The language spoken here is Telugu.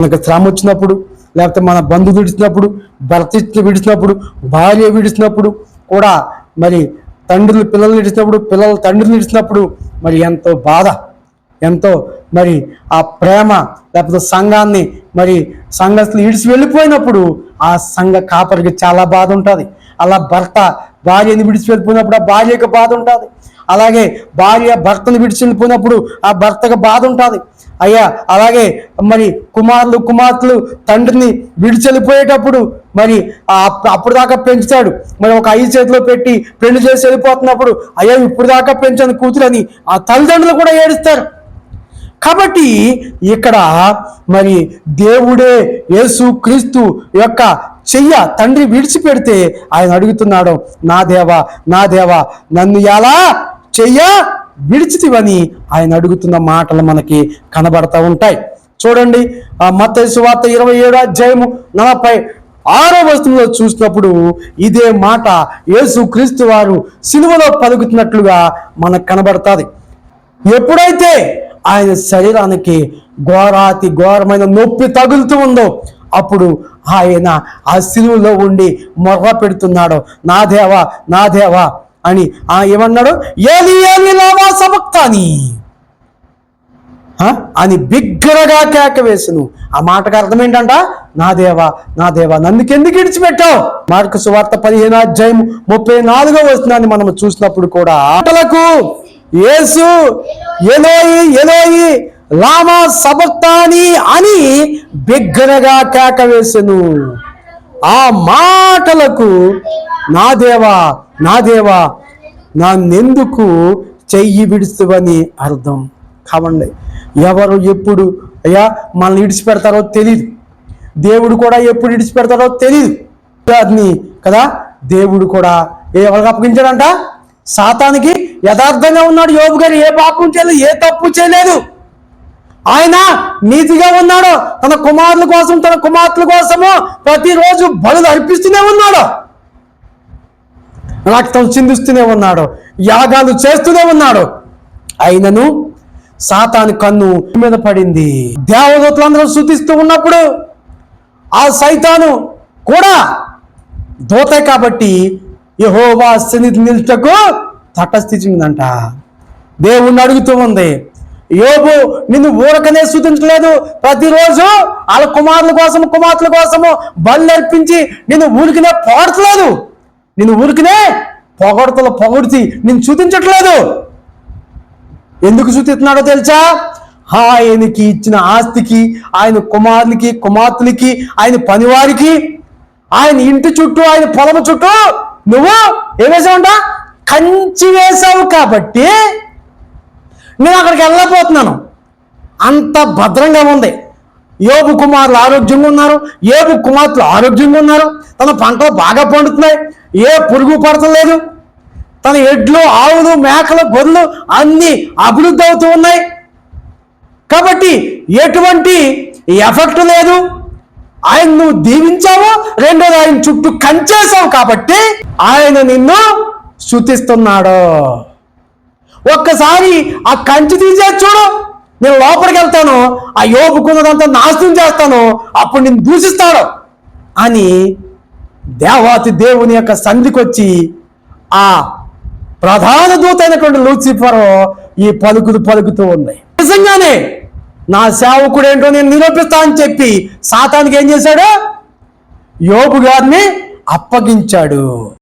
మనకు శ్రమ వచ్చినప్పుడు లేకపోతే మన బంధువు విడిచినప్పుడు భర్త విడిచినప్పుడు భార్య విడిచినప్పుడు కూడా మరి తండ్రులు పిల్లలు విడిచినప్పుడు పిల్లలు తండ్రులు విడిచినప్పుడు మరి ఎంతో బాధ ఎంతో మరి ఆ ప్రేమ లేకపోతే సంఘాన్ని మరి సంఘస్థులు ఇడిచి వెళ్ళిపోయినప్పుడు ఆ సంఘ కాపరికి చాలా బాధ ఉంటుంది. అలా భర్త భార్యని విడిచి వెళ్ళిపోయినప్పుడు ఆ భార్యకు బాధ ఉంటుంది అలాగే భార్య భర్తను విడిచి వెళ్ళిపోయినప్పుడు ఆ భర్తకు బాధ ఉంటుంది అయ్యా అలాగే మరి కుమారులు కుమార్తెలు తండ్రిని విడిచి వెళ్ళిపోయేటప్పుడు మరి ఆ అప్పుడు దాకా పెంచుతాడు. మరి ఒక ఐదు చేతిలో పెట్టి పెళ్ళి చేసి వెళ్ళిపోతున్నప్పుడు అయ్యా ఇప్పుడు దాకా పెంచాను కూతురని ఆ తల్లిదండ్రులు కూడా ఏడుస్తారు. కాబట్టి ఇక్కడ మరి దేవుడే యేసు క్రీస్తు యొక్క చెయ్య తండ్రి విడిచిపెడితే ఆయన అడుగుతున్నాడు నా దేవా నా దేవా నన్ను ఎలా చెయ్య? విడిచితివని ఆయన అడుగుతున్న మాటలు మనకి కనబడతా ఉంటాయి. చూడండి మత మత్తయి వార్త ఇరవై ఏడు అధ్యాయము నలభై ఆరో వస్తువులో చూసినప్పుడు ఇదే మాట యేసు క్రీస్తు వారు సిలువలో పలుకుతున్నట్లుగా మనకు కనబడుతుంది. ఎప్పుడైతే ఆయన శరీరానికి ఘోరాతి ఘోరమైన నొప్పి తగులుతూ ఉందో అప్పుడు ఆయన ఆ సిలువలో ఉండి మొర్ర పెడుతున్నాడు. నా దేవా నా దేవా అని ఆ ఏమన్నాడు? ఏలి ఏలి లావా సబక్తాని అని బిగ్గరగా కేక వేసును. ఆ మాటకు అర్థం ఏంటంట? నా దేవా నా దేవా నందుకెందుకు ఇడిచిపెట్టావు మార్కు సువార్త పదిహేను అధ్యాయం ముప్పై నాలుగో వస్తున్నాన్ని మనం చూసినప్పుడు కూడా ఆటలకు ఏసు ఎలోయి ఎలోయి లామా సబక్తాని అని బిగ్గరగా కేక వేసెను. ఆ మాటలకు నా దేవా నా దేవా నన్నెందుకు చెయ్యి విడుస్తువని అర్థం కావండి. ఎవరు ఎప్పుడు అయ్యా మనల్ని విడిచిపెడతారో తెలియదు దేవుడు కూడా ఎప్పుడు విడిచిపెడతారో తెలియదు అది కదా దేవుడు కూడా ఎవరికి అప్పగించాడంట? సాతానికి యథార్థంగా ఉన్నాడు. యోబు గారు ఏ పాపం చేయలేదు ఏ తప్పు చేయలేదు. ఆయన నీతిగా ఉన్నాడు. తన కుమారుల కోసం తన కుమార్తెల కోసము ప్రతిరోజు బలు అర్పిస్తూనే ఉన్నాడు. రక్తం చిందిస్తూనే ఉన్నాడు. యాగాలు చేస్తూనే ఉన్నాడు. అయినను సాతాను కన్ను మీద పడింది. దేవదూతలందరూ శుతిస్తూ ఉన్నప్పుడు ఆ సైతాను కూడా దూతే కాబట్టి యహోవా సన్నిధి నిలుటకు తటస్థించిందంట దేవుణ్ణి అడుగుతూ ఉంది. యోబు నిన్ను ఊరకనే శుతించలేదు ప్రతిరోజు వాళ్ళ కుమారుల కోసం కుమార్తెల కోసము బళ్ళు అర్పించి నిన్ను ఊరికినే పొగడతలేదు. నిన్ను ఊరికినే పొగడతలు పొగడిచి నిన్ను చూపించట్లేదు ఎందుకు చూస్తున్నాడో తెలుసా? ఆయనకి ఇచ్చిన ఆస్తికి ఆయన కుమారునికి కుమార్తెలకి ఆయన పనివారికి ఆయన ఇంటి చుట్టూ ఆయన పొలం చుట్టూ నువ్వు ఏం వేసావుంటా? కంచి వేసావు కాబట్టి నేను అక్కడికి వెళ్ళకపోతున్నాను అంత భద్రంగా ఉంది. యోబు కుమారులు ఆరోగ్యంగా ఉన్నారు. ఏబు కుమార్తెలు ఆరోగ్యంగా ఉన్నారు. తన పంటలు బాగా పండుతున్నాయి. ఏ పురుగు పడతలేదు. తన ఎడ్లు ఆవులు మేకలు గొర్రెలు అన్నీ అభివృద్ధి అవుతూ ఉన్నాయి. కాబట్టి ఎటువంటి ఎఫెక్ట్ లేదు. ఆయన నువ్వు దీవించావు. రెండోది ఆయన చుట్టూ కంచేసావు కాబట్టి ఆయన నిన్ను శుతిస్తున్నాడు ఒక్కసారి ఆ కంచి తీసేది చూడు. నేను లోపలికి వెళ్తాను. ఆ యోపుకున్నదంతా నాశనం చేస్తాను. అప్పుడు నేను దూషిస్తాడు అని దేవాతి దేవుని యొక్క సంధికొచ్చి ఆ ప్రధాన దూత అయినటువంటి లూసిఫర్ ఈ పలుకులు పలుకుతూ ఉంది నిజంగానే నా సేవకుడు ఏంటో నేను నిరూపిస్తా అని చెప్పి సాతానికి ఏం చేశాడు? యోబు గారిని అప్పగించాడు.